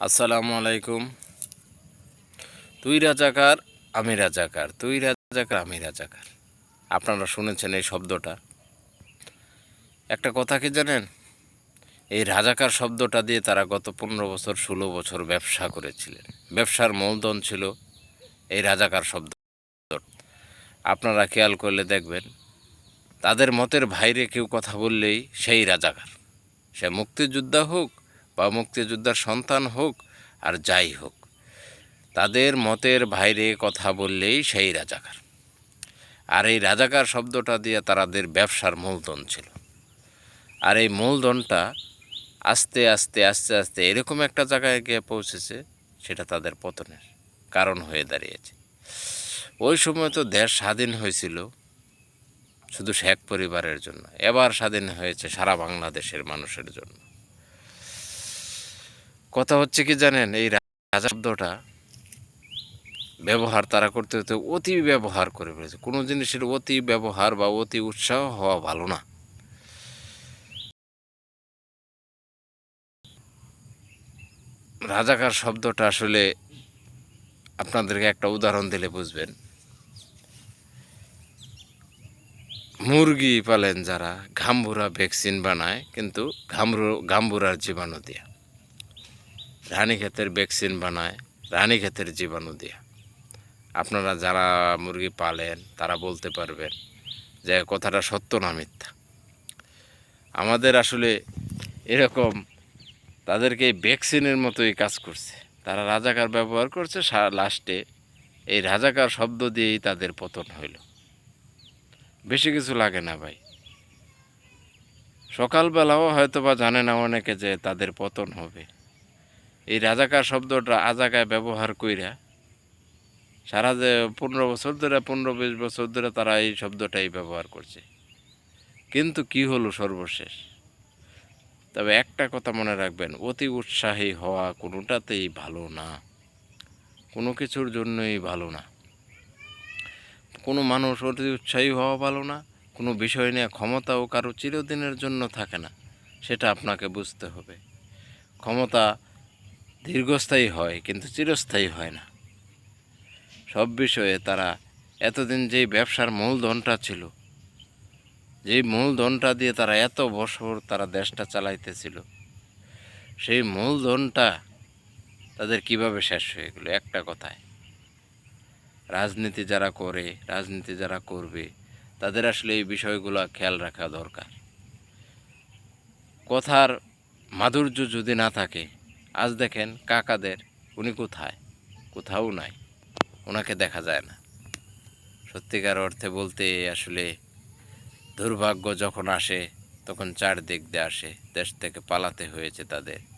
আসসালামু আলাইকুম। তুই রাজাকার, আমি রাজাকার। তুই রাজাকার, আমি রাজাকার। আপনারা শুনেছেন এই শব্দটা। একটা কথা কি জানেন? এই রাজাকার শব্দটা দিয়ে তারা গত পনেরো বছর, ষোলো বছর ব্যবসা করেছিলেন। ব্যবসার মূলধন ছিল এই রাজাকার শব্দ। আপনারা খেয়াল করলে দেখবেন, তাদের মতের বাইরে কেউ কথা বললেই সেই রাজাকার। সে মুক্তিযোদ্ধা হোক বা মুক্তিযোদ্ধার সন্তান হোক আর যাই হোক, তাদের মতের বাইরে কথা বললেই সেই রাজাকার। আর এই রাজাকার শব্দটা দিয়ে তাদের ব্যবসার মূলধন ছিল। আর এই মূলধনটা আস্তে আস্তে আস্তে আস্তে এরকম একটা জায়গায় গিয়ে পৌঁছেছে, সেটা তাদের পতনের কারণ হয়ে দাঁড়িয়েছে। ওই সময় তো দেশ স্বাধীন হয়েছিল, শুধু শেখ পরিবারের জন্য, এবার স্বাধীন হয়েছে সারা বাংলাদেশের মানুষের জন্য। কথা হচ্ছে কি জানেন? এই রাজা শব্দটা ব্যবহার তারা করতে হতে অতি ব্যবহার করে ফেলেছে। কোনো জিনিসের অতি ব্যবহার বা অতি উৎসাহ হওয়া ভালো না। রাজাকার শব্দটা আসলে আপনাদেরকে একটা উদাহরণ দিলে বুঝবেন। মুরগি পালেন যারা ঘাম্বুরা ভ্যাকসিন বানায়, কিন্তু ঘামরু ঘাম্বুরার জীবাণু দিয়া। রানীক্ষেতের ভ্যাকসিন বানায়, রানীক্ষেতের জীবাণু দিয়া। আপনারা যারা মুরগি পালেন, তারা বলতে পারবেন যে কথাটা সত্য না মিথ্যা। আমাদের আসলে এরকম তাদেরকে ভ্যাকসিনের মতোই কাজ করছে। তারা রাজাকার ব্যবহার করছে লাস্টে এই রাজাকার শব্দ দিয়েই তাদের পতন হইল। বেশি কিছু লাগে না ভাই। সকালবেলাও হয়তো বা জানে না অনেকে যে তাদের পতন হবে। এই রাজাকার শব্দটা আজাকায় ব্যবহার কইরা সারা যে পনেরো বছর ধরে, পনেরো বিশ বছর ধরে তারা এই শব্দটাই ব্যবহার করছে। কিন্তু কি হলো সর্বশেষ? তবে একটা কথা মনে রাখবেন, অতি উৎসাহী হওয়া কোনোটাতেই ভালো না। কোনো কিছুর জন্যই ভালো না। কোনো মানুষ অতি উৎসাহী হওয়া ভালো না, কোনো বিষয় নিয়ে ক্ষমতাও কারও চিরদিনের জন্য থাকে না, সেটা আপনাকে বুঝতে হবে। ক্ষমতা দীর্ঘস্থায়ী হয়, কিন্তু চিরস্থায়ী হয় না। সব বিষয়ে তারা এতদিন যেই ব্যবসার মূলধনটা ছিল, যেই মূলধনটা দিয়ে তারা এত বছর তারা দেশটা চালাইতেছিল, সেই মূলধনটা তাদের কীভাবে শেষ হয়ে গেলো? একটা কথায়, রাজনীতি যারা করে, রাজনীতি যারা করবে, তাদের আসলে এই বিষয়গুলো খেয়াল রাখা দরকার। কথার মাধুর্য যদি না থাকে আজ দেখেন কাকাদের, উনি কোথায়? কোথাও নাই। ওনাকে দেখা যায় না। সত্যিকার অর্থে বলতে আসলে দুর্ভাগ্য যখন আসে, তখন চারদিক দিয়ে আসে, দেশ থেকে পালাতে হয়েছে তাদের।